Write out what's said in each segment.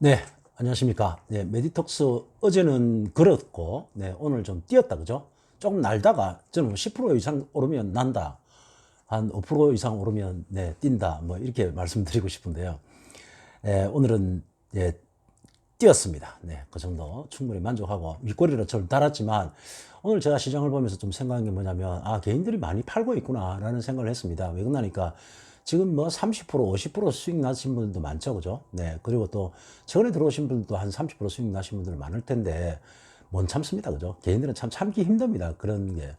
네, 안녕하십니까. 네, 메디톡스 어제는 걸었고, 네, 오늘 좀 뛰었다, 그죠? 조금 날다가 저는 10% 이상 오르면 난다. 한 5% 이상 오르면 네, 뛴다. 뭐 이렇게 말씀드리고 싶은데요. 예, 오늘은 예, 뛰었습니다. 네, 그 정도 충분히 만족하고 윗꼬리로 좀 달았지만 오늘 제가 시장을 보면서 좀 생각한 게 뭐냐면 아 개인들이 많이 팔고 있구나라는 생각을 했습니다. 왜 그러니까 지금 뭐 30% 50% 수익 나신 분들도 많죠, 그죠? 네, 그리고 또 최근에 들어오신 분들도 한 30% 수익 나신 분들 많을 텐데 못 참습니다, 그죠? 개인들은 참 참기 힘듭니다. 그런 게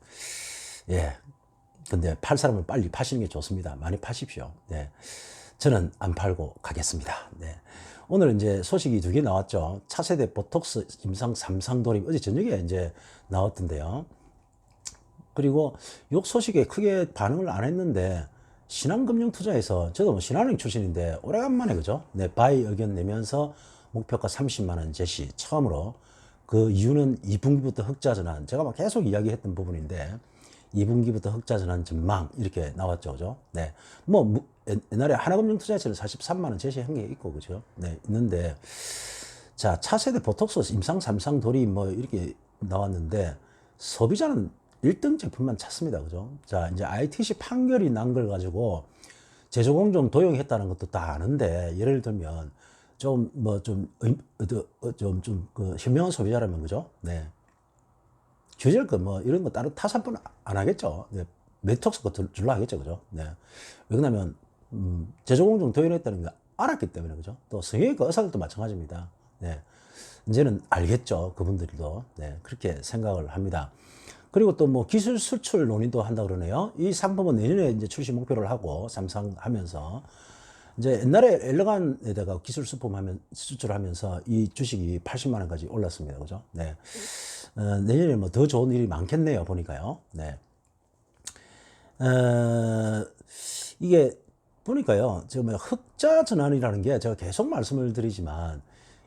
예. 근데 팔 사람은 빨리 파시는 게 좋습니다. 많이 파십시오. 네. 저는 안 팔고 가겠습니다. 네. 오늘 이제 소식이 두 개 나왔죠. 차세대 보톡스 임상 삼상 돌입 어제 저녁에 이제 나왔던데요. 그리고 욕 소식에 크게 반응을 안 했는데 신한금융투자에서 저도 뭐 신한은행 출신인데 오래간만에 그죠? 네, 바이 의견 내면서 목표가 30만 원 제시 처음으로 그 이유는 2분기부터 흑자 전환 제가 막 계속 이야기했던 부분인데 2분기부터 흑자 전환 전망 이렇게 나왔죠, 그죠? 네, 뭐 옛날에 하나금융투자에서는 43만 원 제시한 게 있고 그죠? 네, 있는데 자 차세대 보톡스 임상 삼상 돌이 뭐 이렇게 나왔는데 소비자는 1등 제품만 찾습니다, 그죠? 자 이제 ITC 판결이 난 걸 가지고 제조공정 도용했다는 것도 다 아는데 예를 들면 좀뭐 뭐좀좀 그 현명한 소비자라면 그죠? 네. 규제를 그뭐 이런 거 다른 타산분 안 하겠죠. 네. 메톡스 거 들- 줄라 하겠죠. 그죠? 네. 왜 그러냐면, 음, 제조공정 도연했다는 걸 알았기 때문에 그죠? 또 성형외과 의사들도 마찬가지입니다. 네. 이제는 알겠죠. 그분들도. 네. 그렇게 생각을 합니다. 그리고 또 뭐 기술 수출 논의도 한다 그러네요. 이 상품은 내년에 이제 출시 목표를 하고 삼상하면서 이제 옛날에 엘레간에다가 기술 수품 하면 수출하면서 이 주식이 80만 원까지 올랐습니다. 그죠? 네. 어, 내년에 뭐 더 좋은 일이 많겠네요. 보니까요. 네. 어, 이게 보니까요. 지금 뭐 흑자 전환이라는 게 제가 계속 말씀을 드리지만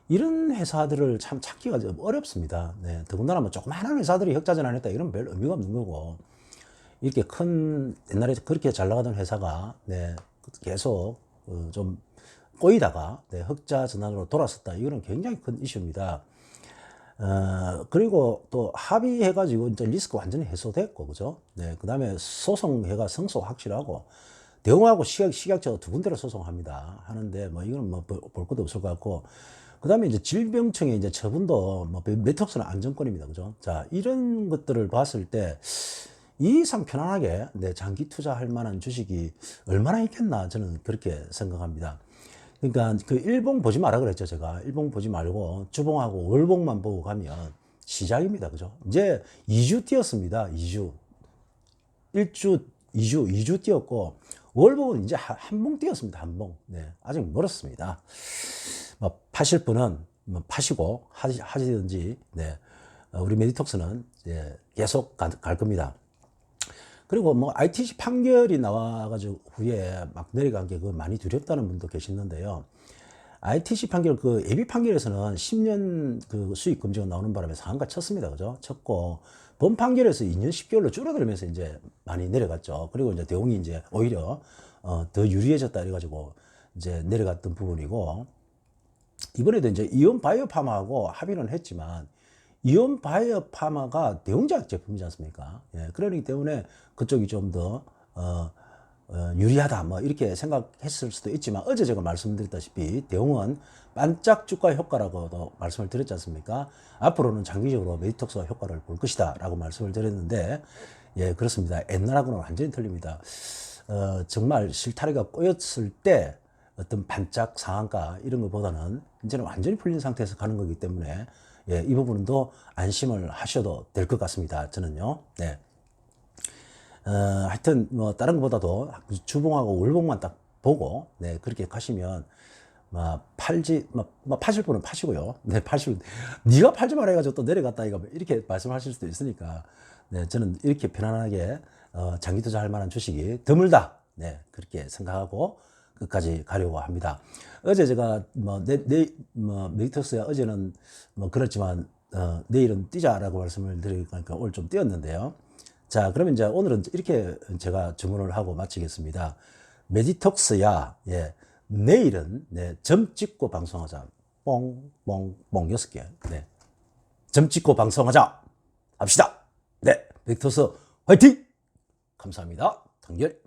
이런 회사들을 참 찾기가 좀 어렵습니다. 네. 더군다나 뭐 조그마한 회사들이 흑자 전환했다 이런 별 의미가 없는 거고 이렇게 큰 옛날에 그렇게 잘 나가던 회사가 네, 계속 어, 좀 꼬이다가 네, 흑자 전환으로 돌아섰다. 이거는 굉장히 큰 이슈입니다. 어, 그리고 또 합의해가지고 이제 리스크 완전히 해소됐고, 그죠? 네, 그 다음에 소송해가 성소 확실하고, 대웅하고 식약, 식약처가 두 군데로 소송합니다. 하는데, 뭐, 이거는 뭐, 볼, 볼 것도 없을 것 같고, 그 다음에 이제 질병청의 이제 처분도 뭐, 메톡스는 안정권입니다. 그죠? 자, 이런 것들을 봤을 때, 이 이상 편안하게 네, 장기 투자할 만한 주식이 얼마나 있겠나 저는 그렇게 생각합니다. 그러니까 그 일봉 보지 마라 그랬죠 제가. 일봉 보지 말고 주봉하고 월봉만 보고 가면 시작입니다. 그죠? 이제 2주 뛰었습니다. 2주. 1주 2주 2주 뛰었고 월봉은 이제 한 봉 뛰었습니다. 한 봉. 네 아직 멀었습니다 뭐 파실 분은 뭐 파시고 하시, 하시든지 네 어, 우리 메디톡스는 이제 계속 가- 갈 겁니다 그리고 뭐 ITC 판결이 나와가지고 후에 막 내려간 게 그 많이 두렵다는 분도 계시는데요. ITC 판결 그 예비 판결에서는 10년 그 수익 금지가 나오는 바람에 상한가 쳤습니다. 그죠? 쳤고 본 판결에서 2년 10개월로 줄어들면서 이제 많이 내려갔죠. 그리고 이제 대웅이 이제 오히려 어, 더 유리해졌다 이래 가지고 이제 내려갔던 부분이고 이번에도 이제 이온 바이오 파마하고 합의는 했지만 이온 바이오 파마가 대웅작 제품이지 않습니까? 예, 그러기 때문에 그쪽이 좀더 어, 어, 유리하다 뭐 이렇게 생각했을 수도 있지만 어제 제가 말씀드렸다시피 대웅은 반짝 주가 효과라고도 말씀을 드렸지 않습니까? 앞으로는 장기적으로 메디톡스 효과를 볼 것이다 라고 말씀을 드렸는데 예 그렇습니다. 옛날하고는 완전히 틀립니다. 어, 정말 실타래가 꼬였을 때 어떤 반짝 상한가 이런 것보다는 이제는 완전히 풀린 상태에서 가는 거기 때문에 예, 이 부분도 안심을 하셔도 될 것 같습니다. 저는요. 네. 어, 하여튼 뭐 다른 것보다도 주봉하고 월봉만 딱 보고 네, 그렇게 가시면 막 팔지 막, 막 파실 분은 파시고요. 네, 파실 네가 팔지 말아 가지고 또 내려갔다 이거 이렇게 말씀하실 수도 있으니까 네, 저는 이렇게 편안하게 어, 장기 투자할 만한 주식이 드물다. 네, 그렇게 생각하고 끝까지 가려고 합니다. 어제 제가 뭐 내 내 뭐 메이터스야 어제는 뭐 그렇지만 어, 내일은 뛰자라고 말씀을 드리니까 오늘 좀 뛰었는데요. 자, 그러면 이제 오늘은 이렇게 제가 주문을 하고 마치겠습니다. 메디톡스야, 예, 내일은 네, 점 찍고 방송하자. 뽕, 뽕, 뽕 여섯 개. 네. 점 찍고 방송하자. 합시다. 네. 벡터스 화이팅! 감사합니다. 단결.